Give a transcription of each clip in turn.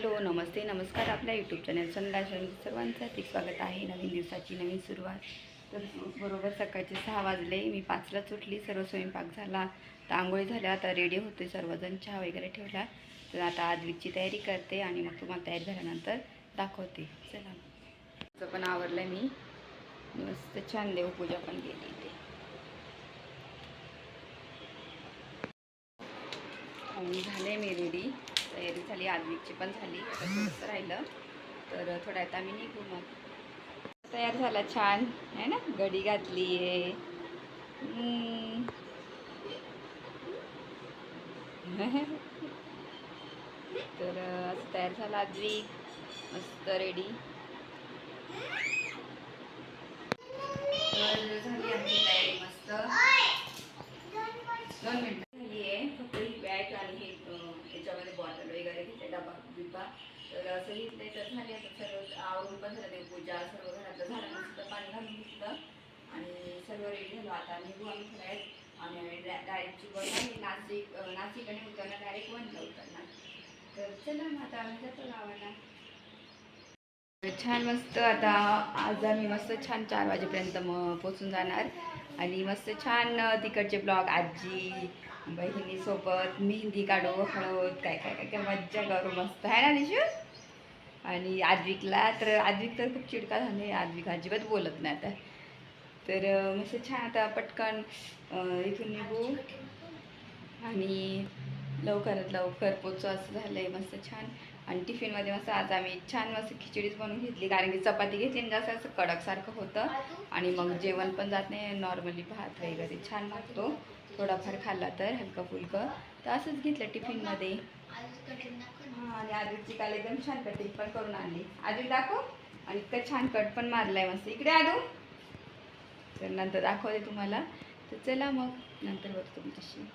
Hello नमस्ते नमस्कार आपल्या YouTube channel संध्या सर्वांचं स्वागत आहे. नवीन दिवसाची नवीन सुरुवात. तर बरोबर सकाळचे सहा वाजले मी पाचलाच उठली सर्व स्वयंपाक झाला तर आंघोळी झाल्या आता रेडी होते सर्वजण चहा वगैरे ठेवला. तर आता आजवीची तयारी करते आणि मग तुम्हाला तयारी झाल्यानंतर दाखवते. चला. असं पण आवरलं मी. मस्त छान देवपूजा पण केली इथे. आणि झाले मी रेडी तयारी झाली आलवीची पण झाली थोडंसं राहिलं. तर थोड्या आता आम्ही निघू मग. तयार झाला छान आहे ना? गडी घातली आहे. तर असं तयार झाला आजवी. मस्त रेडी तर झाली आमची तयारी मस्त दोन मिनिटं झाली आहे फक्त ही बॅग आणि हे अं, याच्यामध्ये बॉटल वगैरे घेतले डबा बिब्बा तर असं घेतलंय तर झाली आता सर्व आवरून पण झालं देवपूजा सर्व घरातलं झालं नुसतं पाणी घालून घेतलं आणि सर्व निघू आम्ही आणि डायरेक्टची बघा आणि नाशिक नाशिक आणि उतरणार डायरेक्ट वनला उतरणार. तर चला मग आता आम्ही जातो गावाला. छान मस्त आता आज आम्ही मस्त छान चार वाजेपर्यंत मग पोचून जाणार. आणि मस्त छान तिकडचे ब्लॉग आजी बहिणीसोबत मेहंदी काढू हळद काय काय काय काय मज्जा करू मस्त. आहे ना निशू? आणि आद्विकला तर आद्विक तर खूप चिडका झाले. आद्विक अजिबात बोलत नाही आता. तर मस्त छान आता पटकन इथून निघू. आणि लवकरात लवकर पोचो असं झालं आहे मस्त छान. आणि टिफिनमध्ये मस्त आज आम्ही छान मस्त खिचडीच बनवून घेतली कारण की चपाती घेतली आणि जसं असं कडकसारखं होतं. आणि मग जेवण पण जात नाही नॉर्मली भात वगैरे छान लागतो. थोडाफार खाल्ला तर हलकं फुलकं. तर असंच घेतलं टिफिनमध्ये. हां आणि आजूची काल एकदम छान कटिंग पण करून आणली. आजू दाखव. आणि इतकं छान कट पण मारलाय मस्त. इकडे आजू. तर नंतर दाखवते तुम्हाला. तर चला मग नंतर बघतो तुमच्याशी.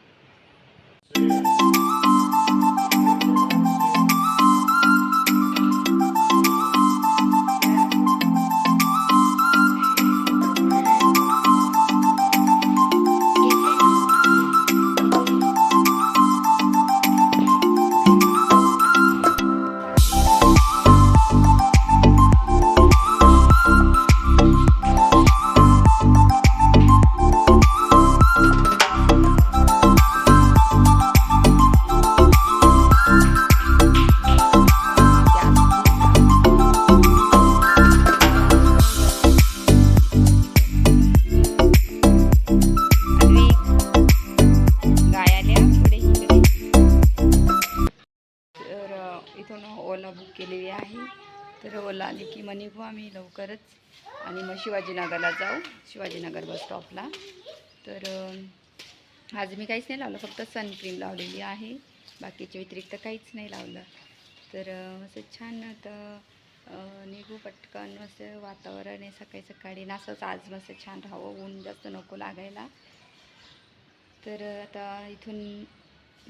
आली की मग निघू आम्ही लवकरच आणि मग शिवाजीनगरला जाऊ शिवाजीनगर बस स्टॉपला. तर आज मी काहीच नाही लावलं फक्त सनक्रीम लावलेली आहे. बाकीच्या व्यतिरिक्त काहीच नाही लावलं. तर असं छान आता निघू पटकन मस्त वातावरण आहे सकाळी सकाळी. नासंच असंच आज मस्त छान राहावं ऊन जास्त नको लागायला. तर आता इथून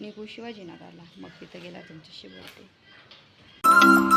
निघू शिवाजीनगरला. मग तिथं गेला तुमच्याशी बोलते.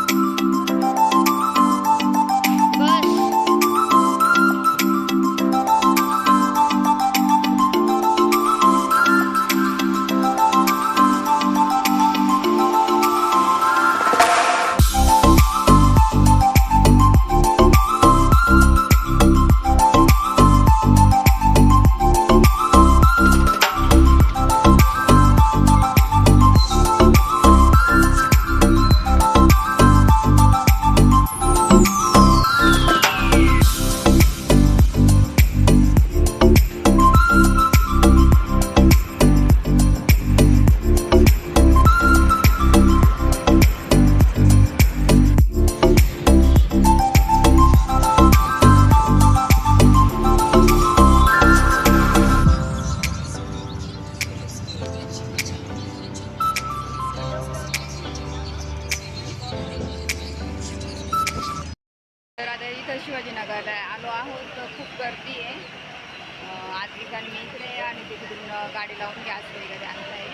अं, आज मी इकडे आहे आणि तिकडून गाडी लावून गॅस वगैरे आणत आहे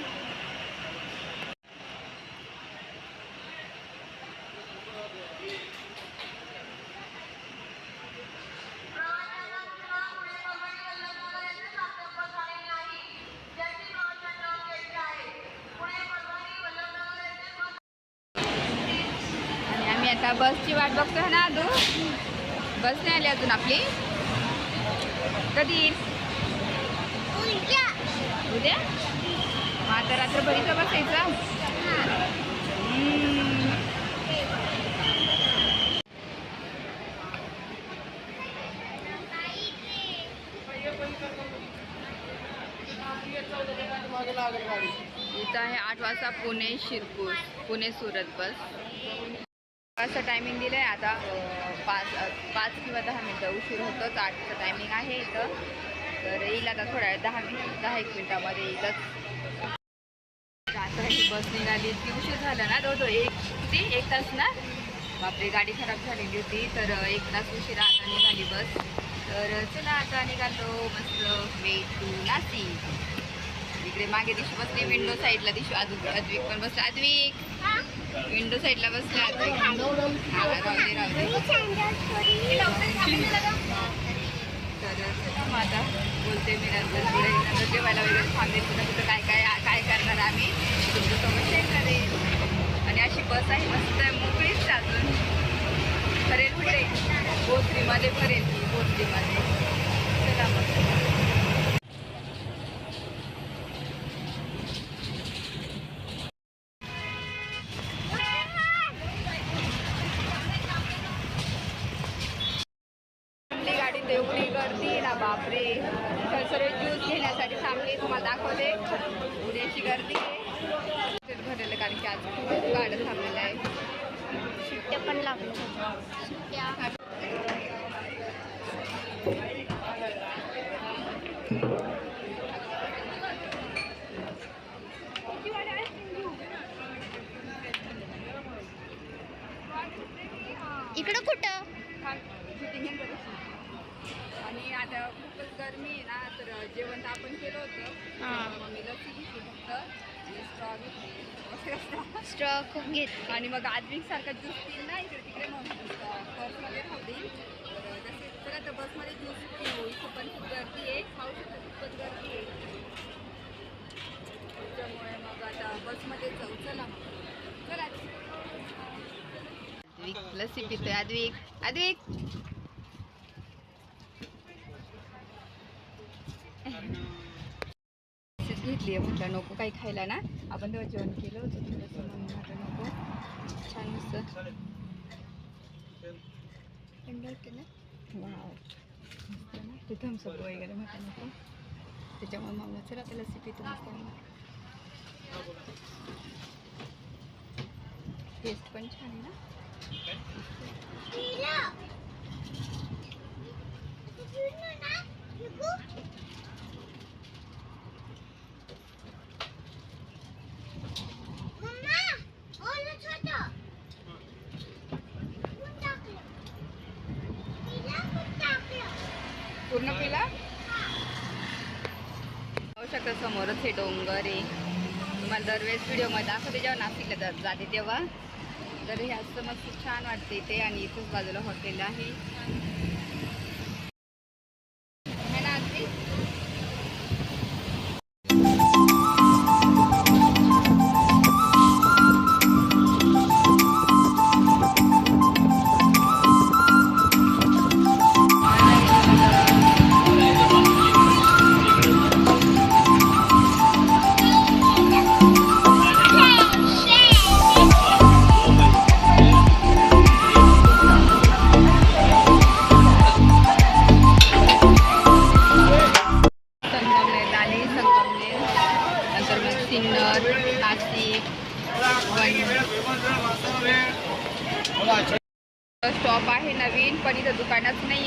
आता बसची वाट बघतोय ना तू बस नाही आली अजून आपली. कधी? येईल उद्या. मग आता रात्रभर इथं बसायचं. इथं आहे आठ वाजता पुणे शिरपूर पुणे सुरत बस. असं टायमिंग दिलं आहे आता पाच पाच किंवा दहा मिनटं उशीर होतोच. आठचं टायमिंग आहे इथं. तर येईल आता थोड्या वेळ दहा मिनिट दहा एक मिनिटामध्ये येईलच. आता ही बस निघाली ती उशीर झाला ना तो एक किती एक तास ना? बापरे गाडी खराब झालेली होती तर एक तास उशिरा आता निघाली बस. तर चला आता निघालो मस्त वे टू नाशिक इकडे मागे दिशू बसली विंडो साईडला दिशू अजून अद्विक पण बसला. अद्विक! विंडो साईडला बसला अद्विक. हा राहू दे राहू दे. मग आता. बोलते मी नंतर पुढे. नंतर जेवायला वगैरे थांबेल. कुठं कुठं काय काय काय करणार आम्ही. तुमच्यासोबत शेअर करेल. आणि अशी बस आहे. मस्त आहे. मोकळीच अजून भरेल कुठे बोथरीमध्ये भरेल ती बोथरीमध्ये चला मग. तेवढी गर्दी ना बापरे. तर सर्व ज्यूस घेण्यासाठी थांबली तुम्हाला दाखवते. उद्याची गर्दी आहे. भरलेलं कारण की आज खूप गाडं थांबलेलं आहे. सुट्ट्या पण लागल्या. सुट्ट्या. इकडं कुठं शूटिंग आहे बरं. आणि आता खूपच गरमी आहे ना तर जेवण तर आपण केलं होतं. हां. मग मी लस्सी घेतली फक्त आणि straw घेतली. स्ट्रॉ खूप घेत आणि मग आद्विक सारखा ज्यूस पिईल ना इकडे तिकडे मग बसमध्ये राहू देईल तर चला तर बसमध्ये ज्यूस पिऊ. इथं पण खूप गर्दी आहे. खाऊ शकतो खूपच गर्दी आहे. त्याच्यामुळे मग आता बसमध्ये जाऊ. चला चला. लस्सी पितोय आद्विक आद्विक. खायला ना? आपण तेव्हा जेवण केलं होतं थोडंसं म्हणून म्हटलं नको. छान मस्त. थंड होते ना? वाव. मस्त ना? ते थम्सअप वगैरे म्हटलं नको. त्याच्यामुळे मग चला आता लस्सी पितो मस्त टेस्ट पण छान आहे ना पूर्ण पिला पाहू शकता समोरच हे डोंगर आहे. तुम्हाला दरवेळेस व्हिडिओमध्ये दाखवते जेव्हा नाशिकला जात जाते तेव्हा. तर हे असं मस्त छान वाटते इथे आणि इथंच बाजूला हॉटेल आहे.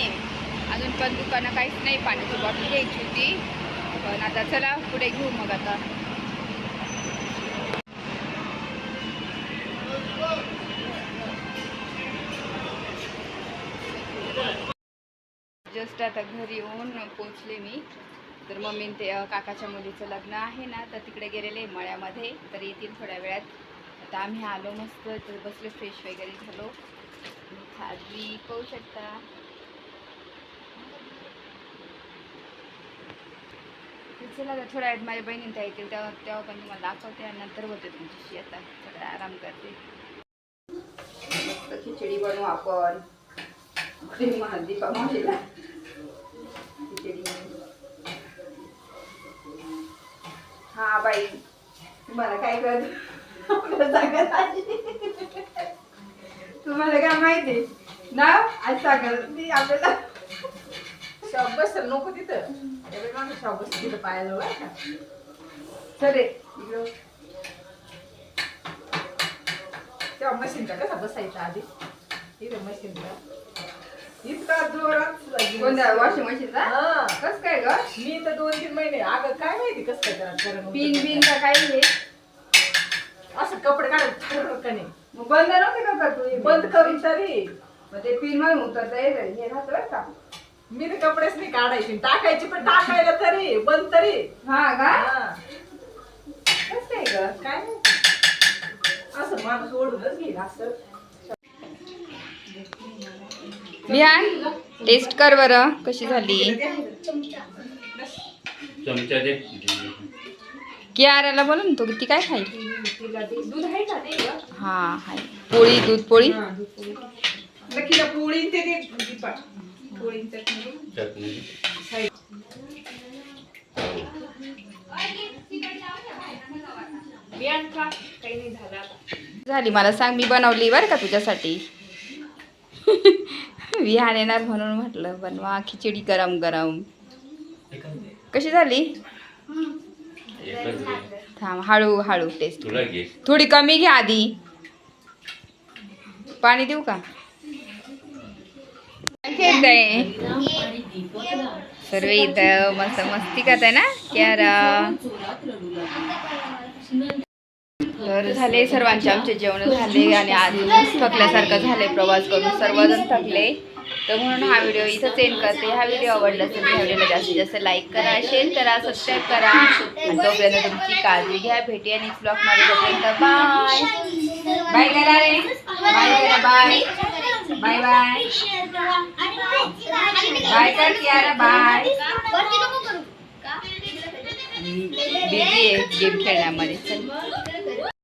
आहे अजून पण दुकानं काहीच नाही पाण्याची बॉटल घ्यायची होती. पण आता चला पुढे घेऊ मग आता. जस्ट आता घरी येऊन पोचले मी. तर मम्मी ते काकाच्या मुलीचं लग्न आहे ना तर तिकडे गेलेले मळ्यामध्ये. तर येतील थोड्या वेळात. आता आम्ही आलो मस्त तर बसलो फ्रेश वगैरे झालो. खाली पाहू शकता. चला आता थोड्या वेळात माझ्या बहिणींचा त्या येतील तेव्हा तेव्हा पण तुम्हाला दाखवते आणि नंतर होते तुमच्याशी आता. थोडा आराम करते. खिचडी बनवू आपण. कुठे हळदी खिचडी हा बाई. तुम्हाला काय कर तुम्हाला काय माहिती? ना? आज सागर ती आपल्याला. शब्द तर नको तिथं. मागे का. तेव्हा मशीनचा कसा बसायचा आधी इथं मशीनचा इतका जोरात वॉशिंग मशीनचा हा. कस काय ग मी तर दोन तीन महिने अगं काय माहिती कसं काय करा-. पिन बिन का हे असं कपडे काढत ठरकणे मग बंद नव्हते का? बंद करून तरी मग ते पिनमध्ये उतरता येत हे राहतं का मी तर कपडेच नाही काढायचे. टाकायचे पण टाकायला तरी बंद तरी. हा का? हा. कस काय ग? काय माहिती? असं माणूस ओढूनच घेईल असं. विहान टेस्ट कर बरं कशी झाली? चमचा दे. कियाराला बोला ना तो ती काय खाईल? दूध आहे का? ते ग? हा हाय पोळी दूध पोळी? हा, दूध पोळी. नक्कीला पोळी ते दे दीपा. चटणी चटणी झालं मला सांग मी बनवली बरं का तुझ्यासाठी? विहान येणार म्हणून म्हटलं बनवा खिचडी गरम गरम. कशी झाली. थांब हळू हळू टेस्ट थोडी कमी घ्या आधी. पाणी देऊ का? सर्व इथं मस्त मस्ती करताय ना? क्यारा तर झाले सर्वांचे आमचे जेवण झाले आणि आज थकल्यासारखं झाले प्रवास करून सर्वजण थकले. तर म्हणून हा व्हिडिओ इथंच एंड करते. हा व्हिडिओ आवडला असेल तर ह्या व्हिडिओला जास्तीत जास्त लाईक करा शेअर करा सबस्क्राईब करा. आणि तोपर्यंत तुमची काळजी घ्या भेटी आणि ब्लॉगमध्ये तोपर्यंत बाय बाय करा रे बाय करा बाय बाय बाय बाय कर कियारा बाय बिझी आहे गेम खेळण्यामध्ये चल